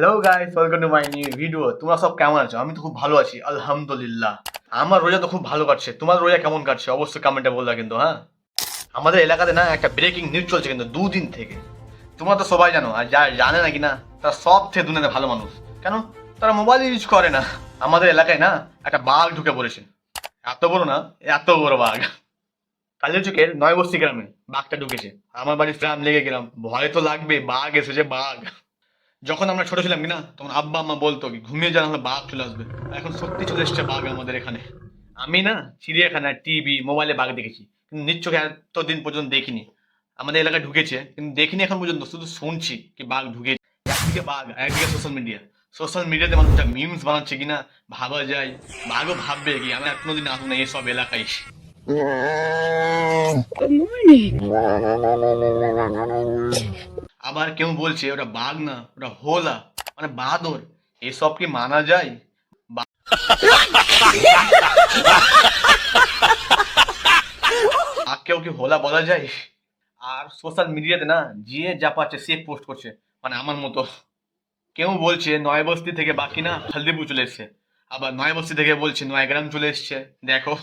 Hello guys welcome to my new video তোমরা সব কেমন আছো? আমি তো খুব ভালো আছি, আলহামদুলিল্লাহ। আমার রোজা তো খুব ভালো কাটছে। তোমার রোজা কেমন কাটছে? অবশ্যই কমেন্টে বলবা কিন্তু হ্যাঁ? আমাদের এলাকাতে না একটা ব্রেকিং নিউজ চলছে কিন্তু দুদিন থেকে। তোমরা তো সবাই জানো, আর যা জানে নাকি না তারা সব থেকে দুনিয়াতে ভালো মানুষ। কেন? তারা মোবাইল ইউজ করে না। আমাদের এলাকায় না একটা বাঘ ঢুকে পড়েছে। এত বড় না, এত বড় বাঘ। কালিয়াচকের নয় বস্তি গ্রামে বাঘটা ঢুকেছে। আমার বাড়ির গ্রাম লেগে গেলাম। ভয় তো লাগবে বাঘ এসেছে, বাঘ। যখন আমরা ছোট ছিলাম কি না তখন আব্বা আম্মা বলতো কি ঘুমিয়ে যান হলে বাঘ চলে আসবে। এখন সত্যি চলে এসছে বাঘ আমাদের এখানে। আমি না চিড়িয়াখানা টিভি মোবাইলে বাঘ দেখেছি কিন্তু নিজ চোখে এতদিন পর্যন্ত দেখিনি। আমাদের এলাকায় ঢুকেছে কিন্তু দেখিনি এখন পর্যন্ত শুধু শুনছি কি বাঘ ঢুকেছে একদিকে বাঘ একদিকে সোশ্যাল মিডিয়া সোশ্যাল মিডিয়াতে মানুষ যা মিমস বানাচ্ছে কিনা ভাবা যায়। বাঘও ভাববে কি আমি কোনোদিন আসব না এইসব এলাকায় আবার কেউ বলছে, ওটা বাঘ না, ওটা হোলা মানে বাদর। এসব কি মানা যায়? বাঘকেও কি হোলা বলা যায়? আর সোশ্যাল মিডিয়াতে না, যে যা পাচ্ছে সে পোস্ট করছে মানে আমার মতো। কেউ বলছে, নয় বস্তি থেকে বাকি না হলদিপুর চলে এসছে। আবার নয় বস্তি থেকে বলছে নয় গ্রাম চলে এসছে। দেখো।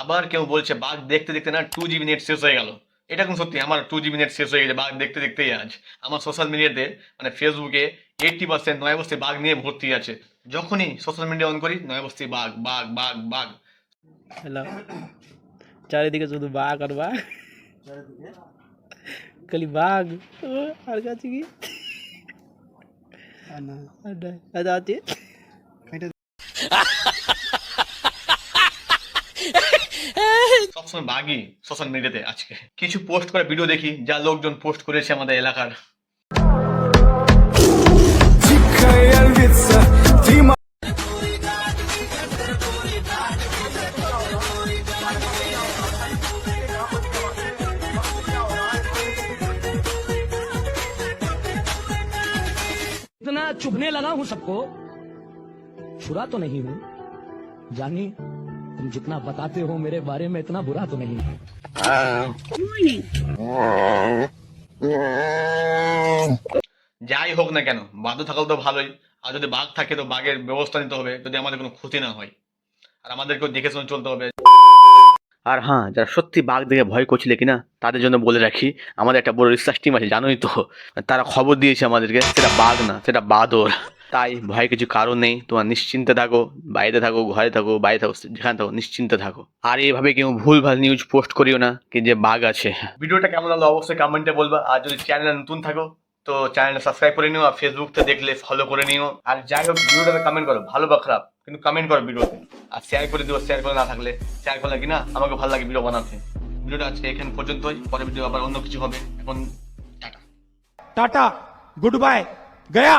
আবার কেউ বলছে, বাঘ দেখতে দেখতে না টু জিবি নেট শেষ হয়ে গেল। এটা কোন সত্যি আমার টু জিবি নেট শেষ হয়ে গেছে বাঘ দেখতে দেখতেই আজ। আমার সোশ্যাল মিডিয়াতে মানে ফেসবুকে এইটটি পার্সেন্ট নয় বস্তি বাঘ নিয়ে ভর্তি আছে। যখনই সোশ্যাল মিডিয়া অন করি নয় বস্তি বাঘ বাঘ বাঘ বাঘ। হ্যালো চারিদিকে শুধু বাঘ আর বাঘ। খালি বাঘ। আর কাছে কি? আচ্ছা আছে সবসময় বাঘই সোশ্যাল মিডিয়াতে আজকে কিছু পোস্ট করে ভিডিও দেখি যা লোকজন পোস্ট করেছে আমাদের এলাকার इतना चुभने लगा हूं सबको छुरा तो नहीं हूं जानिए तुम जितना बताते हो मेरे बारे में इतना बुरा तो नहीं हूं যাই হোক না কেন বাধ্য থাকলে তো ভালোই আর যদি বাঘ থাকে তো বাঘের ব্যবস্থা নিতে হবে যদি আমাদের কোনো ক্ষতি না হয় আর আমাদেরকেও দেখে শুনে চলতে হবে আর হ্যাঁ যারা সত্যি বাঘ দেখে ভয় করছিলে কিনা তাদের জন্য বলে রাখি আমাদের একটা বড় রিসার্চ টিম আছে জানোই তো তারা খবর দিয়েছে আমাদেরকে সেটা বাঘ না সেটা বাদর তাই ভয় কিছু কারণ নেই। তোমার নিশ্চিন্তে থাকো বাইরে থাকো ঘরে থাকো বাইরে থাকো যেখানে থাকো নিশ্চিন্তে থাকো। আর এইভাবে কেউ ভুলভাল নিউজ পোস্ট করিও না কি যে বাঘ আছে। ভিডিওটা কেমন হলো অবশ্যই কমেন্টে বলবা। আর যদি চ্যানেল নতুন থাকো তো চ্যানেলটা সাবস্ক্রাইব করে নিও আর ফেসবুকটা দেখলে ফলো করে নিও। আর যাই হোক ভিডিওটাতে কমেন্ট করো ভালো বা খারাপ কিন্তু কমেন্ট করো ভিডিওতে। আর শেয়ার করে দিও শেয়ার করে না থাকলে শেয়ার করলে কি না আমাকে ভালো লাগে ভিডিও বানাতে। ভিডিওটা আজকে এখান পর্যন্তই পরে ভিডিও আবার অন্য কিছু হবে। এখন tata. Tata good bye Gaya.